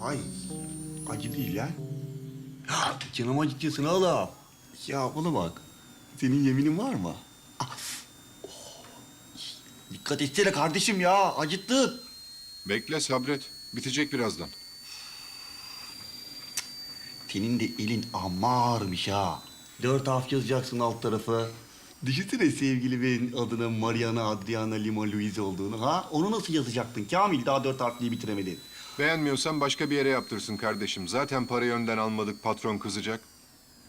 Ay, acı değil ya. Ya, Canım acıtıyorsun oğlum. Ya bana bak, senin yeminin var mı? Ah, oh. Dikkat etsene kardeşim ya, acıttın. Bekle sabret. Bitecek birazdan. Senin de elin amma ağırmış ha. Dört harf yazacaksın alt tarafı. Düşünsene sevgilimin adının Mariana Adriana Lima Louise olduğunu ha? Onu nasıl yazacaktın Kamil? Daha dört harfliyi bitiremedin. Beğenmiyorsan başka bir yere yaptırsın kardeşim. Zaten parayı önden almadık. Patron kızacak.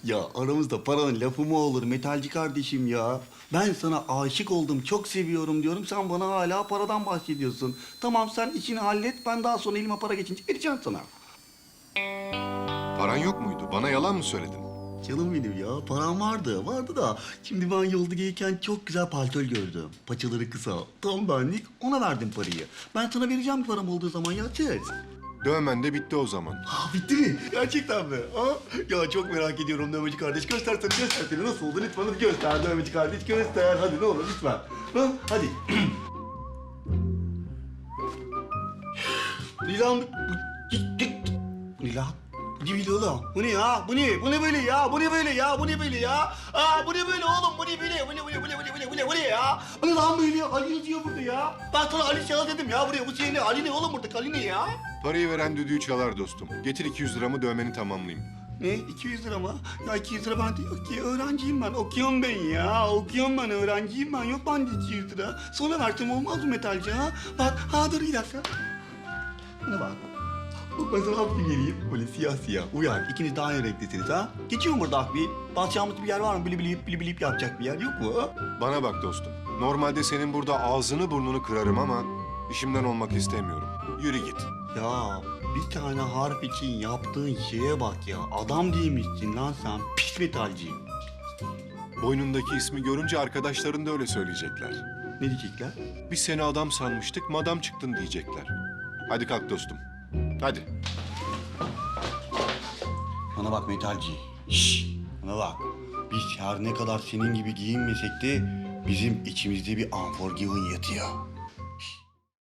Ya aramızda paranın lafı mı olur metalci kardeşim ya? Ben sana aşık oldum, çok seviyorum diyorum. Sen bana hala paradan bahsediyorsun. Tamam sen işini hallet, ben daha sonra elime para geçince vereceğim sana. Paran yok muydu? Bana yalan mı söyledin? Canım benim ya, param vardı, vardı da. Şimdi ben yolda gelirken çok güzel paltol gördüm. Paçaları kısa, tam benlik, ona verdim parayı. Ben sana vereceğim param olduğu zaman ya söz. Dövmen de bitti o zaman. Ha bitti mi? Gerçekten mi? Ha? Ya çok merak ediyorum dövmeci kardeş. Göstersene, göstersene. Nasıl oldu? Lütfen hadi göster dövmeci kardeş. Göster. Hadi ne olur lütfen. Ha? Hadi. Nilan... Bu ne böyle oğlum? Bu ne ya? Bu ne? Bu ne böyle ya? Bu ne böyle ya? Bu ne böyle ya? Aa bu ne böyle oğlum? Bu ne böyle? Bu ne ne bu ne ne bu ne ne bu ne ya? Bu ne lan böyle? Ali yazıyor burada ya. Ben sana Ali Çağ dedim ya buraya. Bu şey ne? Ali ne oğlum burada? Ali ne ya? Parayı veren düdüğü çalar dostum. Getir 200 liramı dövmeni tamamlayayım. Ne? 200 lira mı? Ya 200 lira bende yok ki. Öğrenciyim ben. Okuyorum ben ya. Okuyorum ben. Öğrenciyim ben. Yok bende 200 lira. Sonra versem olmaz mı metalci ha? Bak. Ha dur bir dakika. Bana bak. Ben sana akbil vereyim. Böyle siyah siyah. Uyar. İkiniz daha iyi renklisiniz ha. Geçiyor mu burada akbil? Basacağımız bir yer var mı? Bili bilip bili bilip yapacak bir yer yok mu? ha? Bana bak dostum. Normalde senin burada ağzını burnunu kırarım ama işimden olmak istemiyorum. Yürü git. Ya bir tane harf için yaptığın şeye bak ya. Adam değilmişsin lan sen. Pis metalci. Boynundaki ismi görünce arkadaşların da öyle söyleyecekler. Ne diyecekler? Biz seni adam sanmıştık, madam çıktın diyecekler. Hadi kalk dostum. Hadi. Bana bak metalci. Şşş. Bana bak. Biz her ne kadar senin gibi giyinmesek de bizim içimizde bir unforgiven yatıyor.